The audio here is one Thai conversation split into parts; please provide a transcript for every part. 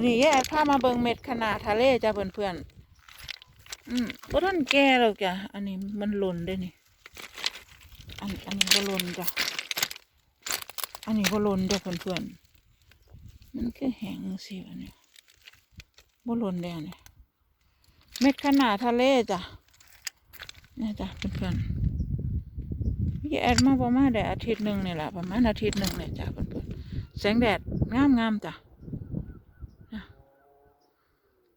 วันนี้แย่พามาเบิงเม็ดขนาดทะเลจ้ะเพื่อนๆอืมบ่ทันแก่หรอกจ้ะ อันนี้มันหล่นเด้นี่ อันอันนี้บ่หล่นจ้ะ อันนี้บ่หล่นจ้ะเพื่อนๆ มันคือแห้งสิอันนี้บ่หล่นแดงนี่เม็ดขนาดทะเลจ้ะนี่จ้ะเพื่อนๆพี่แอดมาประมาณได้อาทิตย์หนึ่งนี่แหละประมาณอาทิตย์หนึ่งเนี่ยจ้ะเพื่อนๆแสงแดดงามงามๆจ้ะ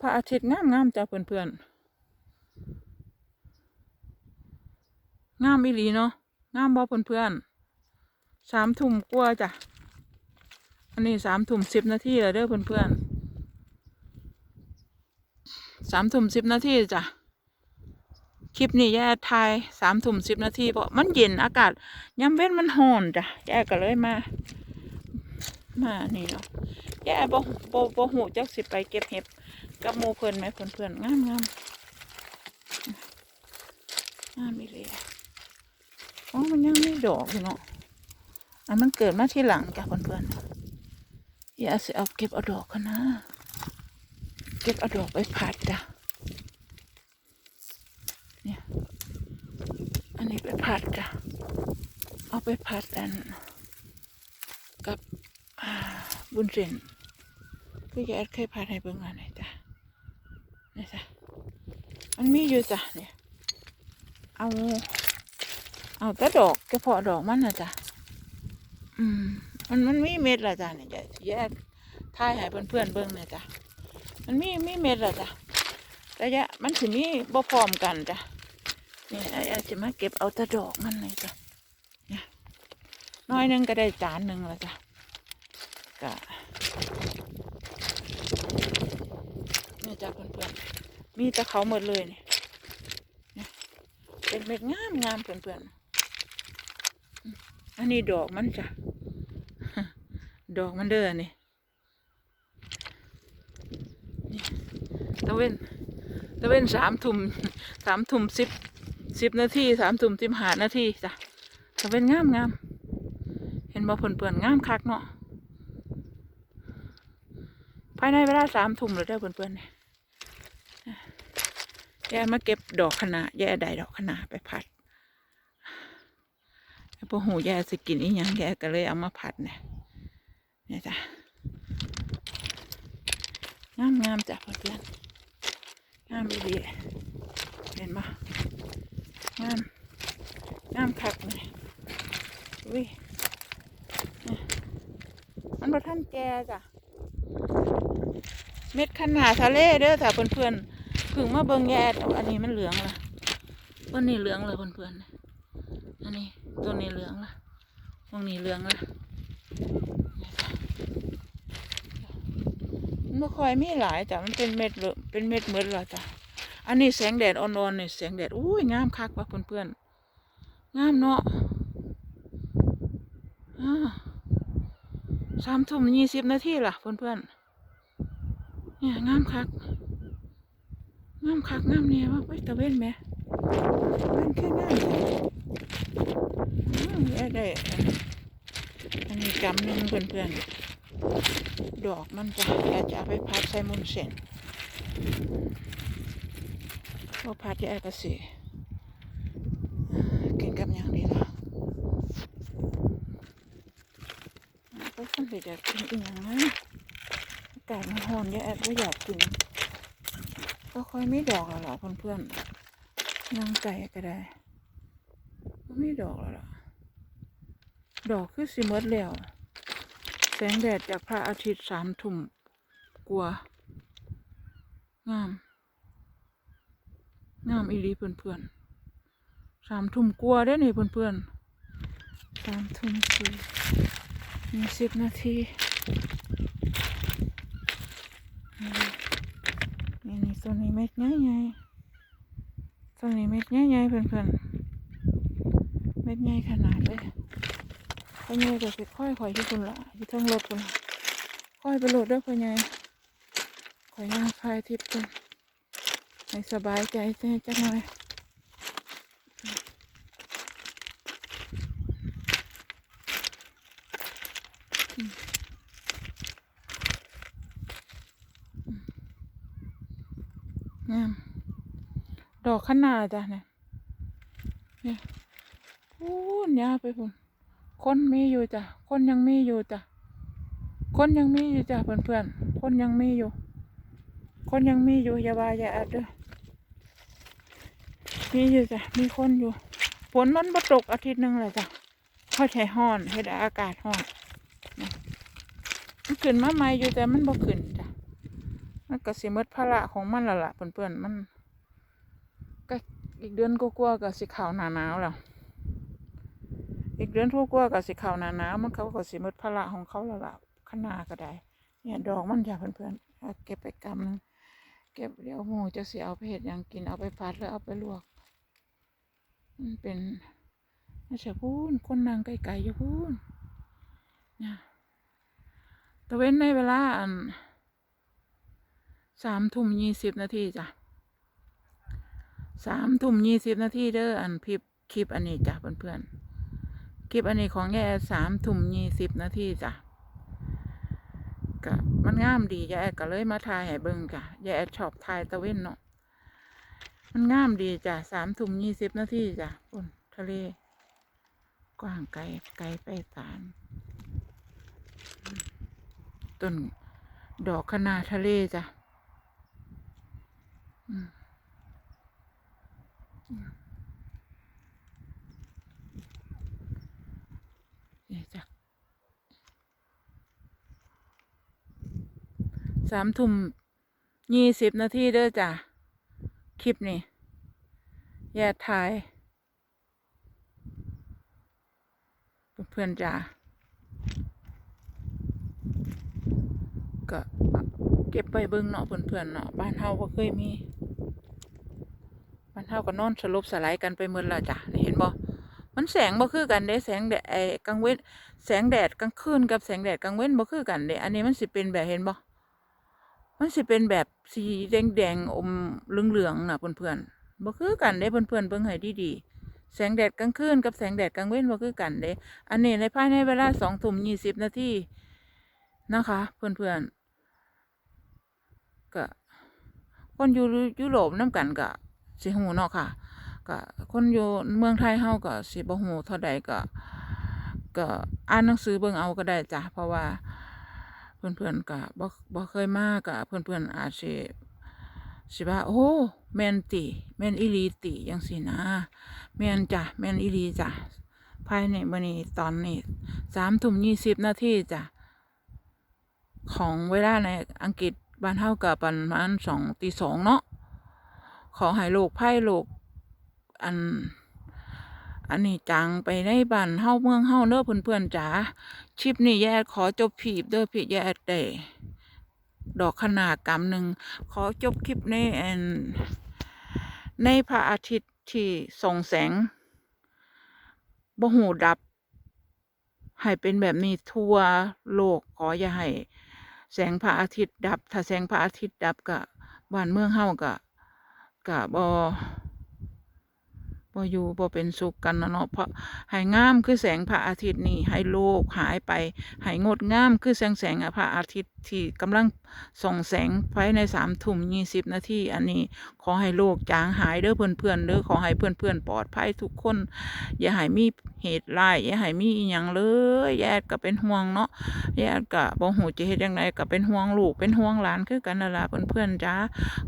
พระอาทิตย์งามงามๆจ้าเพื่อนๆงามอีหลีเนาะงามบ่เพื่อนๆสามทุ่มกว่าจ้ะอันนี้สามทุ่มสิบนาทีแล้วเด้อเพื่อนๆสามทุ่มสิบนาทีจ้ะคลิปนี้แย่ทายสามทุ่มสิบนาทีเพราะมันเย็นอากาศยามเว้นมันร้อนจ้ะแย่ก็เลยมา มานี่เนาะแย่บ่บ่บ่หูจักสิไปเก็บเห็บ กับหมูเพื่อนไหมเพื่อนเพื่อนงามงามงามอีเลยอ๋อมันยังไม่ดอกอยู่เนาะอันมันเกิดมาที่หลังจ้ะเพื่อนเพื่อนอย่าเสิเอาเก็บเอาดอกกันนะ เก็บเอาดอกไปผัดจ้ะเนี่ยอันนี้ไปผัดจ้ะเอาไปผัดอันกับบุญเส้นคือจะแอดเคยผัดให้เบิ่งอันไหนจ้ นี่จ้ะมันมีอยู่จ้ะเนี่ยเอา เอาแต่ดอกแค่พาะดอกมันนะจ้ะอืมมันมันมีเม็ดละจ้ะเนี่ยจะแยกทายให้เพื่อนเพื่อนเบิ่งเนี่ยจ้ะมันมีมีเม็ดละจ้ะระยะมันสิมีบ่พร้อมกันจ้ะนี่ไอ้ไอ้จะมาเก็บเอาแต่ดอกมันเลยจ้ะเนี่ยน้อยนึงก็ได้จานหนึ่งละจ้ะก็ นี่จ้ะเพื่อนๆ มีแต่เขาหมดเลยเนี่ยเป็นเม็ดงามงามเพื่อนๆอืมอันนี้ดอกมันจ้ะ ดอกมันเด้อนี่นี่ตะเว้นตะเว้นสามทุ่มสามทุ่มสิบสิบนาทีสามทุ่มสิบห้านาทีจ้ะตะเว้นงามงามเห็นบ่เพื่อนๆงามคักเนาะภายในเวลาสามทุ่มเลยเด้อเพื่อนๆเนี่ย แย่มาเก็บดอกคะนาแย่ได้ดอกคะนาไปผัดแล้วพอหูแย่สิกินอีหยังแย่ก็เลยเอามาผัดเนี่ยเนี่ยจ้ะงามงามๆจ้ะเพื่อนงามดีเห็นปะงามงามคักเลยอุ้ยเนี่ยมันบ่ท่านแกจ้ะเม็ดขนาดทะเลเด้อจ้ะเพื่อนๆ พึ่งมาเบิ่งแย่อันนี้มันเหลืองละต้นนี้เหลืองเลยเพื่อนๆอันนี้ต้นนี้เหลืองละตรงนี้เหลืองละมันไม่ค่อยมีหลายจ้ะมันเป็นเม็ดเลืองเป็นเม็ดเหมือนละจ้ะอันนี้แสงแดดอ่อนๆเนี่ยแสงแดดอุ้ยงามคักว่ะเพื่อนๆงามเนาะสามทุ่มยี่สิบนาทีล่ะเพื่อนๆเนี่ยงามคัก งามคักงามเนี่ยว่าไปตะเวนไหมตะเวนแค่งามเลยอ้าวแย่ได้ อันนี้กำหนึ่งเพื่อนๆ ดอกมันจะอยากจะเอาไปพัดใส่มุนเส้นพอพัดยายก็สิกินกับอย่างดีละก็คนไปอยากกินอีกอย่างนะอากาศมันร้อนยายก็อยากกิน ก็ค่อยไม่ดอกแล้วล่ะเพื่อนๆนางไก่ก็ได้ก็ไม่ดอกแล้วล่ะดอกคือสิเมดแล้ว แสงแดดจากพระอาทิตย์สามทุ่มกลัว งาม งามอีหลีเพื่อนๆสามทุ่มกลัวได้นี่เพื่อนๆสามทุ่มสี่มีสิบนาที อืมนี่นี่ตัวนี้เม็ดใหญ่ใหญ่ๆตัวนี้เม็ดใหญ่ใหญ่ๆเพื่อนๆเม็ดใหญ่ขนาดเลยพ่อใหญ่เดี๋ยวไปค่อยข่อยที่คุณละที่ทั้งรถคุณละค่อยไปโหลดด้วยพ่อใหญ่ข่อยย่างพายทิพย์คุณให้สบายใจใจจังเลย งาม ดอกขนาจ้ะเนี่ยเนี่ยพูนยาวไปพูนคนมีอยู่จ้ะ คนยังมีอยู่จ้ะ คนยังมีอยู่จ้ะเพื่อนๆคนยังมีอยู่ คนยังมีอยู่อย่าว่าอย่าอัดเด้อมีอยู่จ้ะ มีคนอยู่ฝนมันมาตกอาทิตย์หนึ่งเลยจ้ะเข้าใช้ห้อนเฮ็ดให้อากาศห้อน มันขึ้นมาใหม่อยู่แต่มันบ่ขึ้น มันก็สิมดภาระของมันละล่ะเพื่อนๆมันก็อีกเดือนกว่าๆก็สิข้าหนาหนาวแล้วอีกเดือนกว่าๆก็สิข้าหนาหนาวมันเขาก็สิมดภาระของเขาล้วล่ะขนาก็ได้ เนี่ยดอกมันจ้ะเพื่อนๆเก็บไปกำนึงเก็บเดี๋ยวหมูจะเสิเอาไปเห็ดหยังกินเอาไปผัดหรือเอาไปลวกมันเป็นน่าจะพูนคนนางไก่ๆอยู่พูนเนี่ยตะเว้นในเวลาอัน สามทุ่มยี่สิบนาทีจ้ะสามทุ่มยี่สิบนาทีเด้ออันพิบคลิปอันนี้จ้ะเพื่อนๆคลิปอันนี้ของแย่สามทุ่มยี่สิบนาทีจ้ะก็มันงามดียายแอดก็เลยมาถ่ายให้เบิ่งจ้ะยายแอดชอบถ่ายตะเว้นเนาะมันงามดีจ้ะสามทุ่มยี่สิบนาทีจ้ะบนทะเล กว้างไกลไกลไปตานต้นดอกคะนาทะเลจ้ะ นี่จ้ะสามทุ่มยี่สิบนาทีเด้อจ้ะ คลิปนี้แย่ถ่าย เพื่อนจ้าก็เก็บไปเบิ่งเนาะเพื่อนๆเนาะบ้านเฮาบ่เคยมี เฮาก็นอนสลบสลายกันไปหมดและจ้ะเห็นบ่มันแสงบ่คือกันเด้แสงแดดไอ้กลางเว้นแสงแดดกลางคืนกับแสงแดดกลางเว้นบ่คือกันเด้อันนี้มันสิเป็นแบบเห็นบ่มันสิเป็นแบบสีแดงๆอมเหลืองๆน่ะเพื่อนๆบ่คือกันเด้เพื่อนๆเบิ่งให้ดีๆแสงแดดกลางคืนกับแสงแดดกลางเว้นบ่คือกันเด้อันนี้ในภายในเวลาสองทุ่มยี่สิบนาทีนะคะ เพื่อนๆก็คนอยู่ยุโรปน้ำกันก็ สิหูเนาะค่ะก็คนอยู่เมืองไทยเฮาก็สิบ่หูเท่าใดก็ก็อ่านหนังสือเบิ่งเอาก็ได้จ้ะเพราะว่าเพื่อนๆก็บ่บ่เคยมาก็เพื่อนๆอาจสิสิว่าโอ้แม่นติแม่นอีหลีติจังซี่นะแม่นจ้ะแม่นอีหลีจ้ะภายในมื้อนี้ตอนนี้สามทุ่มยี่สิบนาทีจ้ะของเวลาในอังกฤษบ้านเฮากับประมาณสองตีสองเนาะ ขอให้โลกไพ่โลกอันอันนี้จังไปในบ้านเฮาเมืองเฮาเด้อเพื่อนๆจ๋าชิปนี้แย่ขอจบผีบเด้อพี่แย่เด้ดอกขนาดกำหนึ่งขอจบคลิปในอันในพระอาทิตย์ที่ส่องแสงบ่หูดับ ให้เป็นแบบนี้ทั่วโลกขออย่าให้ แสงพระอาทิตย์ดับ ถ้าแสงพระอาทิตย์ดับก็บ้านเมืองเฮาก็ กะบ่ บ่อยู่บ่เป็นสุขกันนะเนาะเพราะให้งามคือแสงพระอาทิตย์นี่ให้โลกหายไปให้งดงามคือแสงแสงพระอาทิตย์ที่กำลังส่องแสงภายในสามทุ่มยี่สิบนาทีอันนี้ขอให้โลกจางหายเด้อเพื่อนๆเด้อขอให้เพื่อนๆปลอดภัยทุกคน อย่าให้มีเหตุร้ายอย่าให้มีอีหยังเลยแยดก็เป็นห่วงเนาะแยดก็บ่ฮู้จะเฮ็ดจังไดก็เป็นห่วงลูกเป็นห่วงหลานคือกันนั่นล่ะเพื่อนๆจ้า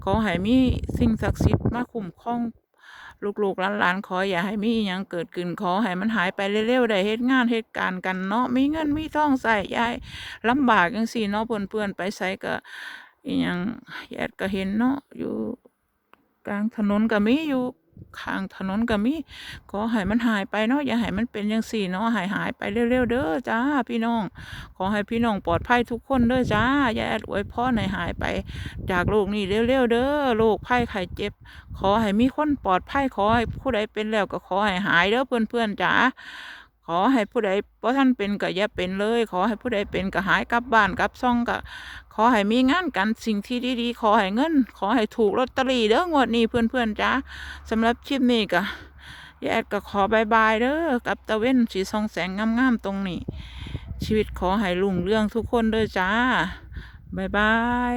ขอให้มีสิ่งศักดิ์สิทธิ์มาคุ้มครอง ลูกๆหลานๆขออย่าให้มีอีหยังเกิดขึ้นขอให้มันหายไปเร็วๆได้เฮ็ดงานเฮ็ดการกันเนาะมีเงินมีทองใส่ยายลำบากจังซี่เนาะเพื่อนๆไปใส่ก็อีหยังแยดก็เห็นเนาะอยู่กลางถนนก็มีอยู่ ข้างถนนก็มีขอให้มันหายไปเนาะอย่าให้มันเป็นอย่างสี่เนาะหายหายไปเร็วๆเด้อจ้าพี่น้อง ขอให้พี่น้องปลอดภัยทุกคนเด้อจ้าอย่าแอดอวยพรให้หายไป จากโลกนี้เร็วๆเด้อโรคภัยไข้เจ็บ ขอให้มีคนปลอดภัยขอให้ผู้ใดเป็นแล้วก็ขอให้หายเด้อเพื่อนๆจ้าขอให้ผู้ใดเพราะท่านเป็นก็อย่าเป็นเลย ขอให้ผู้ใดเป็นก็หายกลับบ้านกลับซ่องก็ ขอให้มีงานกันสิ่งที่ดีๆ ขอให้เงิน ขอให้ถูกลอตเตอรี่เด้องวดนี้เพื่อนๆจ้าสำหรับคลิปนี้ก็แยกก็ขอบายบายเด้อกับตะเว้นสีส่องแสงงามๆตรงนี้ ชีวิตขอให้ลุ่งเรื่องทุกคนเด้อจ้าบายบาย